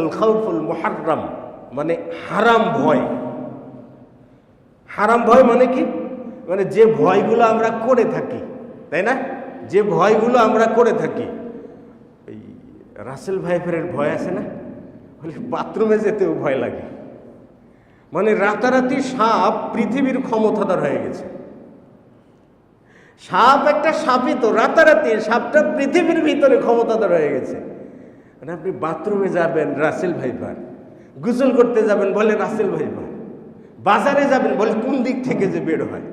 আল খাউফুল মুহাররাম মানে হারাম ভয়। হারাম ভয় মানে কি? মানে যে ভয়গুলো আমরা করে থাকি, তাই না? যে ভয়গুলো আমরা করে থাকি। এই রাসেল ভাইফের ভয় আছে না? বলে বাথরুমে যেতেও ভয় লাগে। মানে রাতারাতি সাপ পৃথিবীর ক্ষমতাদার হয়ে গেছে। সাপ একটা সাপই তো, রাতারাতি সাপটা পৃথিবীর ভিতরে ক্ষমতাদার হয়ে গেছে। মানে আপনি বাথরুমে যাবেন, রাসেল ভাইপার। গোসল করতে যাবেন বলে রাসেল ভাইপার। বাজারে যাবেন বলে কোন দিক থেকে যে বের হয়?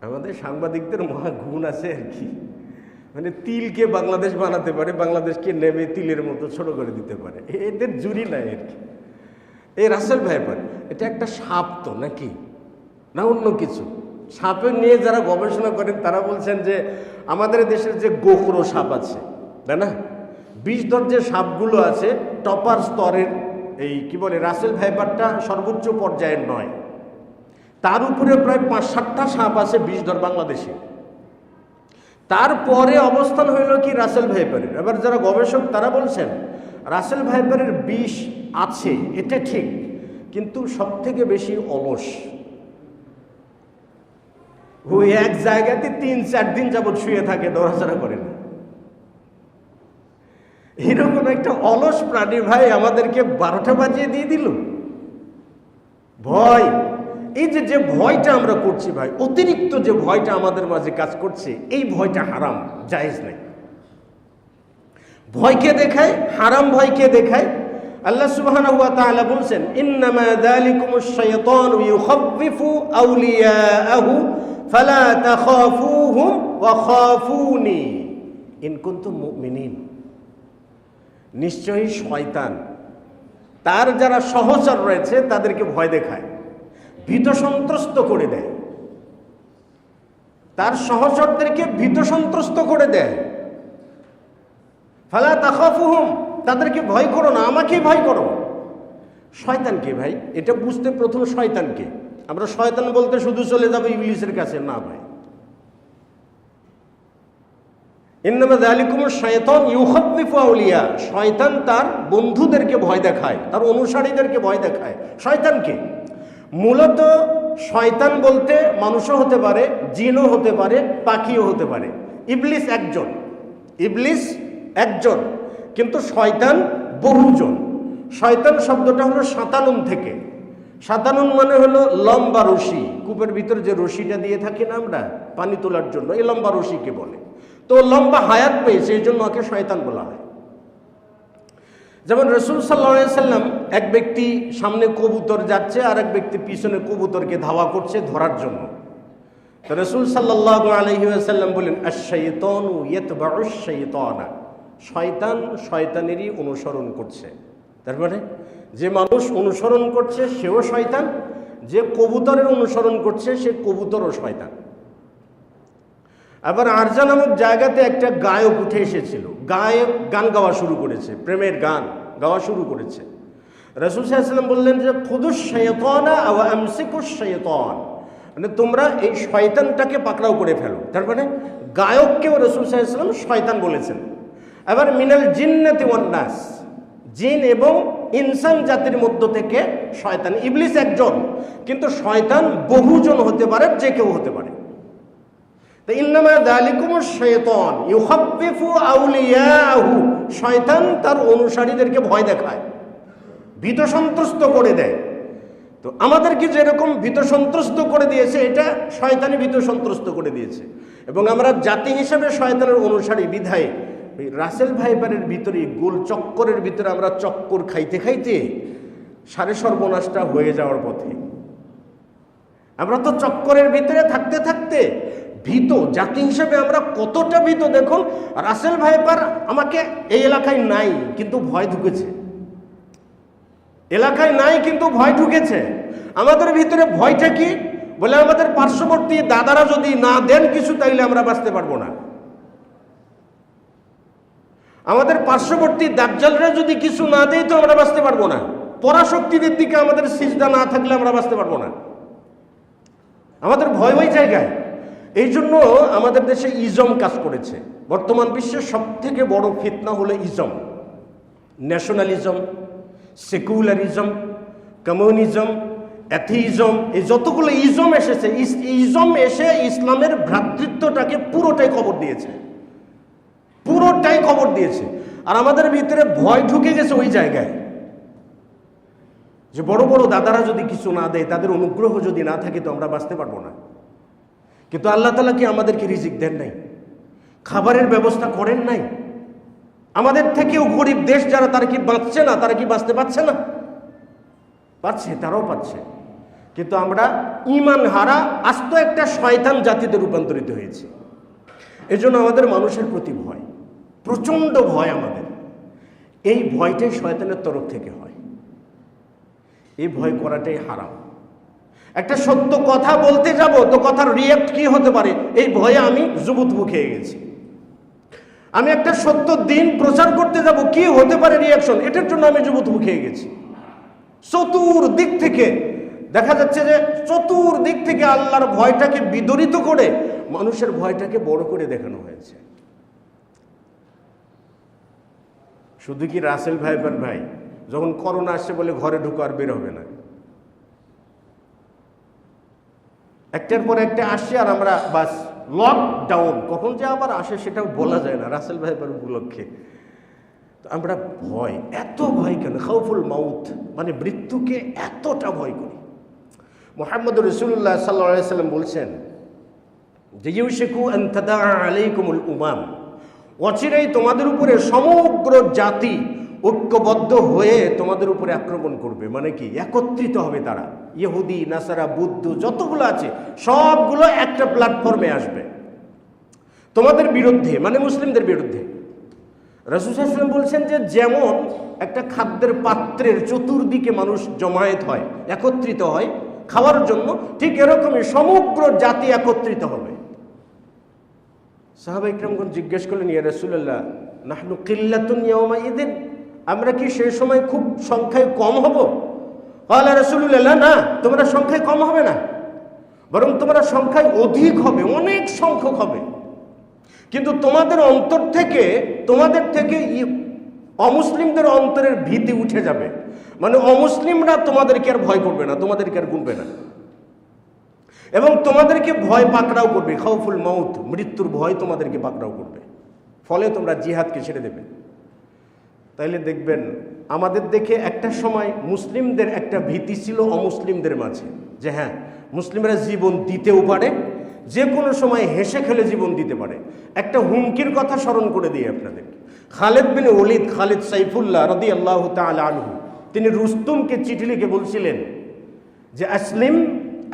আমাদের সাংবাদিকদের মহা গুণ আছে আর কি। মানে তিলকে বাংলাদেশ বানাতে পারে, বাংলাদেশকে নেমে তিলের মতো ছোট করে দিতে পারে। এদের জুরি নাই আর কি। এই রাসেল ভাইপার, এটা একটা সাপ তো নাকি? না অন্য কিছু? সাপের নিয়ে যারা গবেষণা করেন, তারা বলছেন যে আমাদের দেশের যে গোখরো সাপ আছে, তাই না? বিষধর যে সাপগুলো আছে, টপার স্তরের এই কি বলে, রাসেল ভাইপারটা সর্বোচ্চ পর্যায়ের নয়। তার উপরে প্রায় পাঁচ সাতটা সাপ আছে বিষধর বাংলাদেশে। তারপরে অবস্থান হইল কি রাসেল ভাইপারের। এবার যারা গবেষক, তারা বলছেন, রাসেল ভাইপারের বিষ আছে, এটা ঠিক, কিন্তু সব থেকে বেশি অলস। ওই এক জায়গাতে তিন চার দিন যাবৎ শুয়ে থাকে, দৌড়াচড়া করে না। এরকম একটা অলস প্রাণী ভাই আমাদেরকে বারোটা বাজিয়ে দিয়ে দিল। ভয়। এই যে যে ভয়টা আমরা করছি ভাই, অতিরিক্ত যে ভয়টা আমাদের মাঝে কাজ করছে, এই ভয়টা হারাম, জায়েজ নাই। ভয়কে দেখায়? হারাম ভয়কে দেখায়? আল্লাহ সুবহানাহু ওয়া তাআলা বলছেন, ইন্নামা যালিকুমুশ শাইতানু ওয়া খাফুনি। ইন কুনতুম মুমিনিন। নিশ্চয়ই শয়তান। তার যারা সহচর রয়েছে, তাদেরকে ভয় দেখায় ভীত সন্ত্রস্ত করে দেয়। তার সহচরদেরকে ভীত সন্ত্রস্ত করে দেয়। ফালা তাখাফুহুম, তাদেরকে ভয় করো না, আমাকে ভয় করো। শয়তানকে ভাই, এটা বুঝতে প্রথম শয়তানকে। আমরা শয়তান বলতে শুধু চলে যাব ইংলিশের কাছে, না ভাই। ইন্নামা যালিকুমুশ শাইতান ইউখাফফিফু আউলিয়া। শয়তান তার বন্ধুদেরকে ভয় দেখায়, তার অনুসারীদেরকে ভয় দেখায়। শয়তানকে মূলত শয়তান বলতে মানুষও হতে পারে, জিনও হতে পারে, পাখিও হতে পারে। ইবলিস একজন ইবলিস একজন, কিন্তু শয়তান বহুজন। শয়তান শব্দটা হলো সাতানুন থেকে। সাতানুন মানে হলো লম্বা রশি। কূপের ভিতরে যে রশিটা দিয়ে থাকি না আমরা, পানি তোলার জন্য, এই লম্বা রশিকে বলে। তো লম্বা হায়াত পেয়েছে এই জন্য ওকে শয়তান বলা হয়। যেমন রসুল সাল্লা সাল্লাম এক ব্যক্তি সামনে কবুতর যাচ্ছে, আর এক ব্যক্তি পিছনে কবুতরকে ধাওয়া করছে ধরার জন্য। তো রসুল সাল্লাহ আলহি আসাল্লাম বলেন শয়তান শয়তানেরই অনুসরণ করছে। তার মানে যে মানুষ অনুসরণ করছে, সেও শয়তান, যে কবুতরের অনুসরণ করছে, সে কবুতরও শয়তান। আবার আরজা নামক জায়গাতে একটা গায়ক উঠে এসেছিল। গায়ক গান গাওয়া শুরু করেছে, প্রেমের গান গাওয়া শুরু করেছে। রসুল সাহেব বললেন যে, খুদুস শৈতনা আমসিকুস শৈতন মানে তোমরা এই শয়তানটাকে পাকড়াও করে ফেলো। তার মানে গায়ককেও রসুল সাহেব শয়তান বলেছেন। এবার মিনাল জিন্নাতি ওয়ান্নাস জিন এবং ইনসান জাতির মধ্য থেকে শয়তান। ইবলিস একজন, কিন্তু শয়তান বহুজন হতে পারে, যে কেউ হতে পারে। শয়তান তার অনুসারীদেরকে ভয় দেখায়, ভীত সন্ত্রস্ত করে দেয়। তো আমাদেরকে যেরকম ভীত সন্ত্রস্ত করে দিয়েছে, এটা শয়তানি ভীত সন্ত্রস্ত করে দিয়েছে। এবং আমরা জাতি হিসেবে শয়তানের অনুসারী বিধায় রাসেল ভাইবারের ভিতরে, গোল চক্করের ভিতরে আমরা চক্কর খাইতে খাইতে সাড়ে সর্বনাশটা হয়ে যাওয়ার পথে। আমরা তো চক্করের ভিতরে থাকতে থাকতে ভীত, জাতি হিসেবে আমরা কতটা ভীত দেখুন, রাসেল ভাইপার আমাকে এই এলাকায় নাই, কিন্তু ভয় ঢুকেছে। এলাকায় নাই, কিন্তু ভয় ঢুকেছে। আমাদের ভিতরে ভয়টা কি? বলে আমাদের পার্শ্ববর্তী দাদারা যদি না দেন কিছু, তাইলে আমরা বাঁচতে পারব না। আমাদের পার্শ্ববর্তী দাজ্জালরা যদি কিছু না দেয়, তো আমরা বাঁচতে পারব না। পরাশক্তিদের দিকে আমাদের সিজদা না থাকলে আমরা বাঁচতে পারব না। আমাদের ভয় ওই জায়গায়। এই জন্য আমাদের দেশে ইজম কাজ করেছে। বর্তমান বিশ্বের সব থেকে বড় ফিতনা হলো ism. Nationalism, secularism, communism atheism এই যতগুলো ইজম এসেছে ইজম এসে ইসলামের ভ্রাতৃত্বটাকে পুরোটাই খবর দিয়েছে। পুরোটাই খবর দিয়েছে। আর আমাদের ভিতরে ভয় ঢুকে গেছে ওই জায়গায়। যে বড় বড় দাদারা যদি কিছু না দেয়, তাদের অনুগ্রহ যদি না থাকে, তো আমরা বাঁচতে পারব না। কিন্তু আল্লাহ তালা কি আমাদেরকে রিজিক দেন নাই? খাবারের ব্যবস্থা করেন নাই? আমাদের থেকেও গরিব দেশ যারা, তারা কি বাঁচছে না? তারা কি বাঁচতে পারছে না? পাচ্ছে তারাও পাচ্ছে কিন্তু আমরা ইমান হারা, আস্ত একটা শয়তান জাতিতে রূপান্তরিত হয়েছে। এজন্য আমাদের মানুষের প্রতি ভয়, প্রচণ্ড ভয় আমাদের। এই ভয়টাই শয়তানের তরফ থেকে হয়। এই ভয় করাটাই হারাম। একটা সত্য কথা বলতে যাব তো কথার রিয়াক্ট কি হতে পারে? এই ভয়ে আমি জুবুতবু খেয়ে গেছি আমি একটা সত্য দিন প্রচার করতে যাব, কি হতে পারে রিয়াকশন এটার জন্য আমি জুবুতবু খেয়ে গেছি চতুর দিক থেকে দেখা যাচ্ছে যে চতুর দিক থেকে আল্লাহর ভয়টাকে বিদরিত করে মানুষের ভয়টাকে বড় করে দেখানো হয়েছে। শুধু কি রাসেল ভাইবার ভাই, যখন করোনা আসছে বলে ঘরে ঢুকো আর বের হবে না। একটার পর একটা আসছে আর আমরা বাস লকডাউন কখন যে আবার আসে সেটাও বলা যায় না রাসেল ভাইবার উপলক্ষে। আমরা ভয়, এত ভয় কেন? খাউফুল মাউথ মানে মৃত্যুকে এতটা ভয় করি। মোহাম্মদ রসুল্লাহ সাল্লাহ সাল্লাম বলছেন, যে আলাইকুমুল উমাম, অচিরেই তোমাদের উপরে সমগ্র জাতি ঐক্যবদ্ধ হয়ে তোমাদের উপরে আক্রমণ করবে। মানে কি? একত্রিত হবে তারা। ইহুদি, নাসারা, বুদ্ধ, যতগুলো আছে, সবগুলো একটা প্ল্যাটফর্মে আসবে। তোমাদের বিরুদ্ধে মানে মুসলিমদের বিরুদ্ধে। রসুসাল্লাম বলছেন যে, যেমন একটা খাদ্যের পাত্রের চতুর্দিকে মানুষ জমায়েত হয়, একত্রিত হয় খাওয়ার জন্য, ঠিক এরকমই সমগ্র জাতি একত্রিত হবে। সাহাবা ইকরামগণ জিজ্ঞেস করলেন, ইয়া রসুল্লাহ নাহনু কিল্লাতুন ইয়াউমা ইদিন আমরা কি সেই সময় খুব সংখ্যায় কম হব? আল্লাহ রসুল্লাহ না তোমরা সংখ্যায় কম হবে না। বরং তোমরা সংখ্যায় অধিক হবে, অনেক সংখ্যক হবে। কিন্তু তোমাদের অন্তর থেকে, তোমাদের থেকে অমুসলিমদের অন্তরের ভীতি উঠে যাবে। মানে অমুসলিমরা তোমাদেরকে আর ভয় করবে না, তোমাদেরকে আর গুনবে না। এবং তোমাদেরকে ভয় পাকড়াও করবে। খাউফুল মৌত মৃত্যুর ভয় তোমাদেরকে পাকড়াও করবে। ফলে তোমরা জিহাদকে ছেড়ে দেবে। তাইলে দেখবেন, আমাদের দেখে একটা সময় মুসলিমদের একটা ভীতি ছিল অমুসলিমদের মাঝে। যে হ্যাঁ মুসলিমরা জীবন দিতেও পারে, যে কোনো সময় হেসে খেলে জীবন দিতে পারে। একটা হুমকির কথা স্মরণ করে দিই আপনাদেরকে। খালেদ বিন ওলিদ, খালেদ সাইফুল্লাহ রদি আল্লাহ আনহু, তিনি রুস্তুমকে চিঠি লিখে বলছিলেন যে, আসলিম,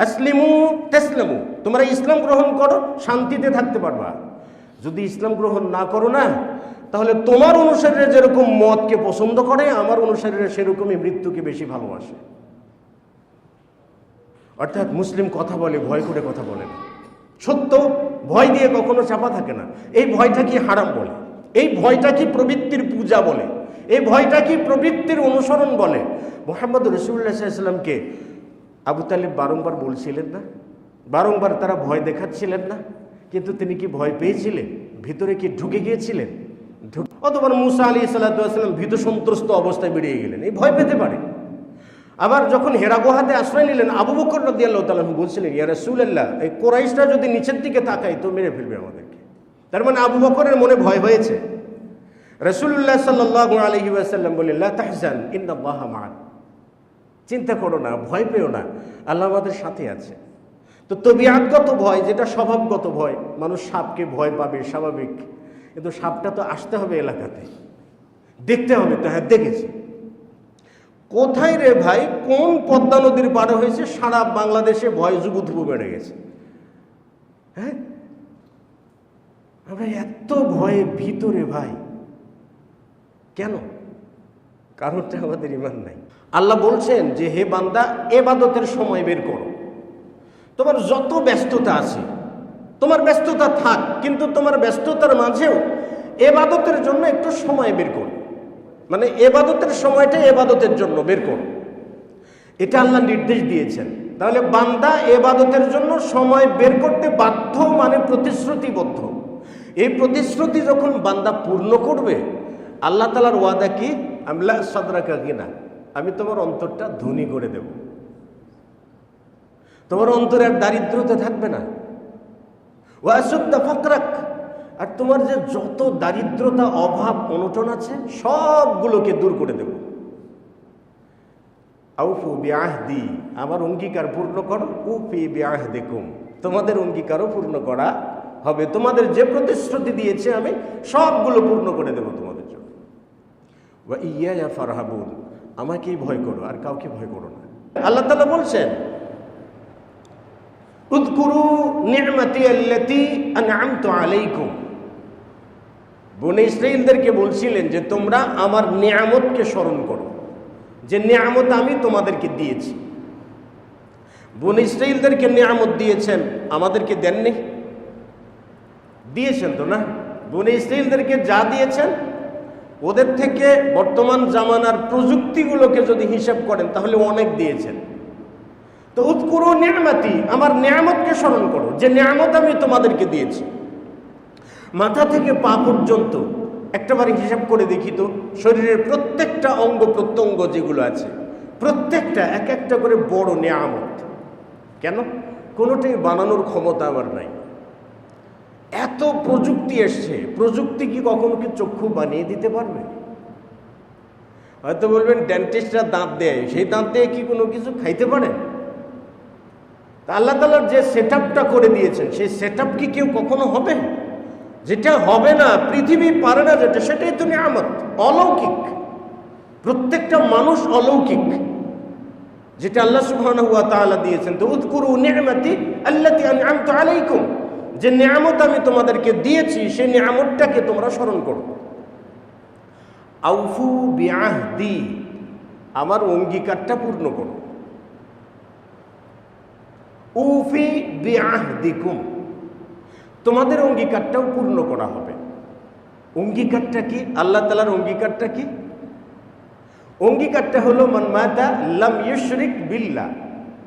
আসলিমু তেসলামু, তোমরা ইসলাম গ্রহণ করো, শান্তিতে থাকতে পারবা। যদি ইসলাম গ্রহণ না করো না তাহলে তোমার অনুসারীরা যেরকম মদকে পছন্দ করে, আমার অনুসারীরা সেরকমই মৃত্যুকে বেশি ভালোবাসে। অর্থাৎ মুসলিম কথা বলে, ভয় করে কথা বলে না। সত্য, ভয় দিয়ে কখনো চাপা থাকে না। এই ভয়টা কি হারাম বলে? এই ভয়টা কি প্রবৃত্তির পূজা বলে? এই ভয়টা কি প্রবৃত্তির অনুসরণ বলে? মোহাম্মদ রসুল্লাহামকে আবু তালিব বারংবার বলছিলেন না? বারংবার তারা ভয় দেখাচ্ছিলেন না? কিন্তু তিনি কি ভয় পেয়েছিলেন? ভিতরে কি ঢুকে গিয়েছিলেন? অথবা মুসা আলী সাল্লাম ভীত সন্ত্রস্ত অবস্থায় বেরিয়ে গেলেন। এই ভয় পেতে পারে। আবার যখন হেরা গুহাতে আশ্রয় নিলেন, আবু বকর রদি আল্লাহ তালু বলছিলেন, ইয়া রাসূলুল্লাহ, এই কোরাইশরা যদি নিচের দিকে তাকায় তো মেরে ফেলবে আমাদেরকে। তার মানে আবু বকরের মনে ভয় হয়েছে। রসুল্লাহ সাল্লাহ আলহি আসাল্লাম বললেন, লা তাহজান, ইন্নাল্লাহ মান চিন্তা করো না, ভয় পেও না, আল্লাহ আমাদের সাথে আছে। তো তবিয়াতগত ভয়, যেটা স্বভাবগত ভয়, মানুষ সাপকে ভয় পাবে, স্বাভাবিক। কিন্তু সাপটা তো আসতে হবে এলাকাতে। দেখতে হবে তো হ্যাঁ দেখেছি। কোথায় রে ভাই, কোন পদ্মা নদীর পাড়ে হয়েছে, সারা বাংলাদেশে ভয় যুবুধুবু বেড়ে গেছে। হ্যাঁ? আমরা এত ভয়ে ভিতরে ভাই। কেন? কারণটা আমাদের ইমান নাই। আল্লাহ বলছেন যে, হে বান্দা, এবাদতের সময় বের করো। তোমার যত ব্যস্ততা আছে তোমার ব্যস্ততা থাক, কিন্তু তোমার ব্যস্ততার মাঝেও এবাদতের জন্য একটু সময় বের করো। মানে এবাদতের সময়টা এবাদতের জন্য বের করো। এটা আল্লাহ নির্দেশ দিয়েছেন। তাহলে বান্দা এবাদতের জন্য সময় বের করতে বাধ্য মানে প্রতিশ্রুতিবদ্ধ। এই প্রতিশ্রুতি যখন বান্দা পূর্ণ করবে, আল্লাহ তালার ওয়াদা কি? আমি আমলা সদরাকা কিনা আমি তোমার অন্তরটা ধনী করে দেব। তোমার অন্তরে আর দারিদ্রতা থাকবে না। ফকরাক। আর তোমার যে যত দারিদ্রতা, অভাব, অনটন আছে, সবগুলোকে দূর করে দেব। আউফু আমার অঙ্গীকার পূর্ণ করো। উফি বিআহ দেখুম তোমাদের অঙ্গীকারও পূর্ণ করা হবে। তোমাদের যে প্রতিশ্রুতি দিয়েছে আমি, সবগুলো পূর্ণ করে দেব তোমাদের জন্য। ইয়া ফারহাবুন, আমাকেই ভয় করো, আর কাউকে ভয় করো না। আল্লাহ তাআলা বলছেন উদকুরু নি'মাতি আল্লাতি আন'আমতু আলাইকুম। বনে ইসরাইলদেরকে বলছিলেন যে, তোমরা আমার নিয়ামতকে স্মরণ করো। যে নিয়ামত আমি তোমাদেরকে দিয়েছি। বনে ইসরাইলদেরকে নিয়ামত দিয়েছেন, আমাদেরকে দেননি। দিয়েছেন তো না? বনে ইসরাইলদেরকে যা দিয়েছেন, ওদের থেকে বর্তমান জামানার প্রযুক্তিগুলোকে যদি হিসাব করেন, তাহলে অনেক দিয়েছেন। তো উৎকুরু নিয়ামাতি, আমার নিয়ামতকে স্মরণ করো। যে নিয়ামত আমি তোমাদেরকে দিয়েছি। মাথা থেকে পা পর্যন্ত, একটাবারে হিসাব করে দেখি তো, শরীরের প্রত্যেকটা অঙ্গ প্রত্যঙ্গ যেগুলো আছে, প্রত্যেকটা এক একটা করে বড় নিয়ামত। কেন? কোনোটাই বানানোর ক্ষমতা আমার নাই। এত প্রযুক্তি এসছে, প্রযুক্তি কি কখনো কি চক্ষু বানিয়ে দিতে পারবে? হয়তো বলবেন ডেন্টিস্টরা দাঁত দেয়, সেই দাঁত দিয়ে কি কোনো কিছু খাইতে পারে? আল্লাহ তালার যে সেট করে দিয়েছেন, সেই সেট কি কেউ কখনো হবে? যেটা হবে না, পৃথিবী পারে না যেটা, সেটাই তো নিয়ামত, অলৌকিক। প্রত্যেকটা মানুষ অলৌকিক। যেটা আল্লাহ সুবহানাহু হুয়া তাআলা দিয়েছেন, তো উযকুরু নি'মাতি আল্লাতী আন'আমতু আলাইকুম। যে নিয়ামত আমি তোমাদেরকে দিয়েছি, সেই নিয়ামতটাকে তোমরা স্মরণ করো। আউফু বিআহদি, আমার অঙ্গীকারটা পূর্ণ করো। উফি বিআহদিকুম। তোমাদের অঙ্গীকারটাও পূর্ণ করা হবে। অঙ্গীকারটা কি? আল্লাহ তালার অঙ্গীকারটা কি? অঙ্গীকারটা হলো মানমাতা লাম ইউশরিক বিল্লা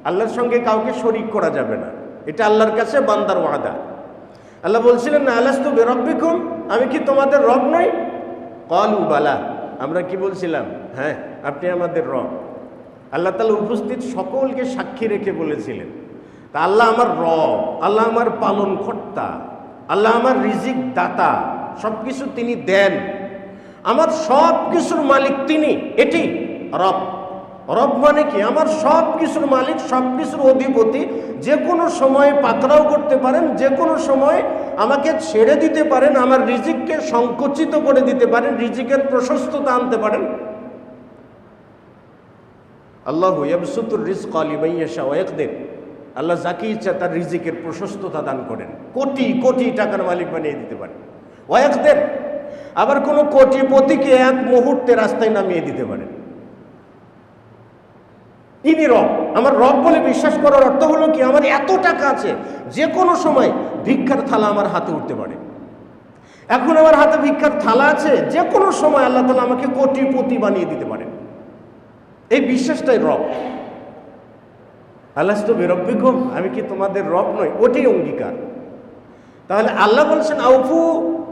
আল্লাহর সঙ্গে কাউকে শরিক করা যাবে না। এটা আল্লাহর কাছে বান্দার ওয়াদা। আল্লাহ বলছিলেন, না, আলাস্তু বেরব্বিকুম, আমি কি তোমাদের রব নই? কলু বালা। আমরা কি বলছিলাম? হ্যাঁ আপনি আমাদের রব। আল্লাহ তালা উপস্থিত সকলকে সাক্ষী রেখে বলেছিলেন। তা আল্লাহ আমার রব, আল্লাহ আমার পালন কর্তা আল্লাহ আমার রিজিক দাতা সব কিছু তিনি দেন। আমার সব কিছুর মালিক তিনি, এটি রব। রব মানে কি? আমার সব কিছুর মালিক সব কিছুর অধিপতি, যে কোনো সময় পাকড়াও করতে পারেন, যে কোনো সময় আমাকে ছেড়ে দিতে পারেন, আমার রিজিককে সংকুচিত করে দিতে পারেন, রিজিকের প্রশস্ততা আনতে পারেন। আল্লাহ ইয়াবসুতুর রিজক আলিমাইয়াশা ওয়াকদের আল্লাহ যাকে ইচ্ছা তার রিজিকের প্রশস্ততা দান করেন। কোটি কোটি টাকার মালিক বানিয়ে দিতে পারেন ওয়াকদের আবার কোনো কোটিপতিকে এক মুহূর্তে রাস্তায় নামিয়ে দিতে পারেন। ইনি রব। আমার রব বলে বিশ্বাস করার অর্থ হলো কি, আমার এত টাকা আছে যে কোনো সময় ভিক্ষার থালা আমার হাতে উঠতে পারে। এখন আমার হাতে ভিক্ষার থালা আছে যে কোনো সময় আল্লাহ তালা আমাকে কোটিপতি বানিয়ে দিতে পারেন। এই বিশ্বাসটাই রব। আল্লাহ বেরব্বিকুম, আমি কি তোমাদের রব নই? ওটাই অঙ্গীকার। তাহলে আল্লাহ বলছেন, আউফু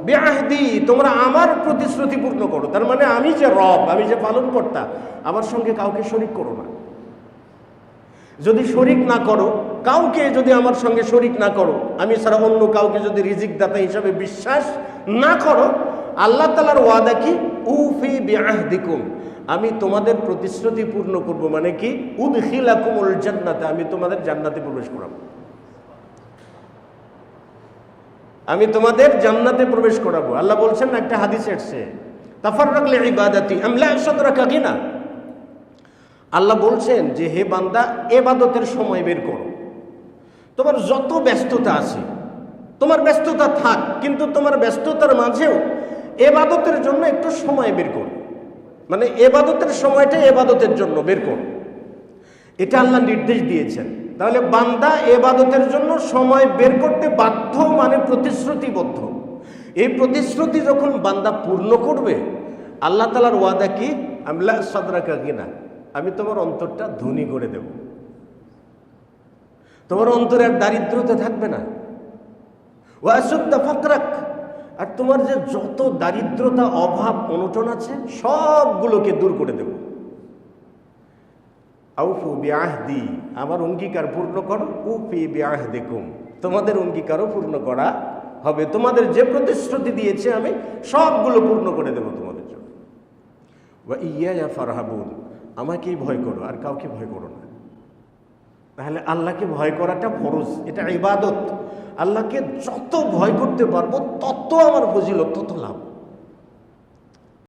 বেআহদি, তোমরা আমার প্রতিশ্রুতি পূর্ণ করো। তার মানে আমি যে রব, আমি যে পালন কর্তা আমার সঙ্গে কাউকে শরিক করো না। যদি শরিক না করো, কাউকে যদি আমার সঙ্গে শরিক না করো, আমি ছাড়া অন্য কাউকে যদি রিজিক দাতা হিসাবে বিশ্বাস না করো, আল্লাহ তালার ওয়াদা কি? উফি বিআহদিকুম আমি তোমাদের প্রতিশ্রুতি পূর্ণ করব মানে কি? উদখিলাকুমুল জান্নাতে, আমি তোমাদের জান্নাতে প্রবেশ করাবো। আমি তোমাদের জান্নাতে প্রবেশ করাবো। আল্লাহ বলছেন না, একটা হাদিস এসছে। তাফার রাখলে ইবাদাতি আমলা সদরাকা কিনা আল্লাহ বলছেন যে, হে বান্দা, এবাদতের সময় বের করো। তোমার যত ব্যস্ততা আছে, তোমার ব্যস্ততা থাক, কিন্তু তোমার ব্যস্ততার মাঝেও এবাদতের জন্য একটু সময় বের করো। মানে এবাদতের সময়টা এবাদতের জন্য, বের করো এটা আল্লাহ নির্দেশ দিয়েছেন। তাহলে বান্দা এবাদতের জন্য সময় বের করতে বাধ্য মানে প্রতিশ্রুতিবদ্ধ। এই প্রতিশ্রুতি যখন বান্দা পূর্ণ করবে, আল্লাহ তালার ওয়াদা কি? আমলা সদরাকা কিনা আমি তোমার অন্তরটা ধনী করে দেব। তোমার অন্তরে আর দারিদ্রতা থাকবে না। ওয়াসুদ্দা ফকরাক। আর তোমার যে যত দারিদ্রতা, অভাব, অনটন আছে, সবগুলোকে দূর করে দেব। আউফু বিআহদি, আমার অঙ্গীকার পূর্ণ করো। উফি বিআহদিকুম, তোমাদের অঙ্গীকারও পূর্ণ করা হবে। তোমাদের যে প্রতিশ্রুতি দিয়েছে আমি, সবগুলো পূর্ণ করে দেব তোমাদের জন্য। ইয়া ফারহাবুন, আমাকেই ভয় করো, আর কাউকে ভয় করো না। তাহলে আল্লাহকে ভয় করাটা ফরজ, এটা ইবাদত। আল্লাহকে যত ভয় করতে পারব তত আমার ফজিলত তত লাভ।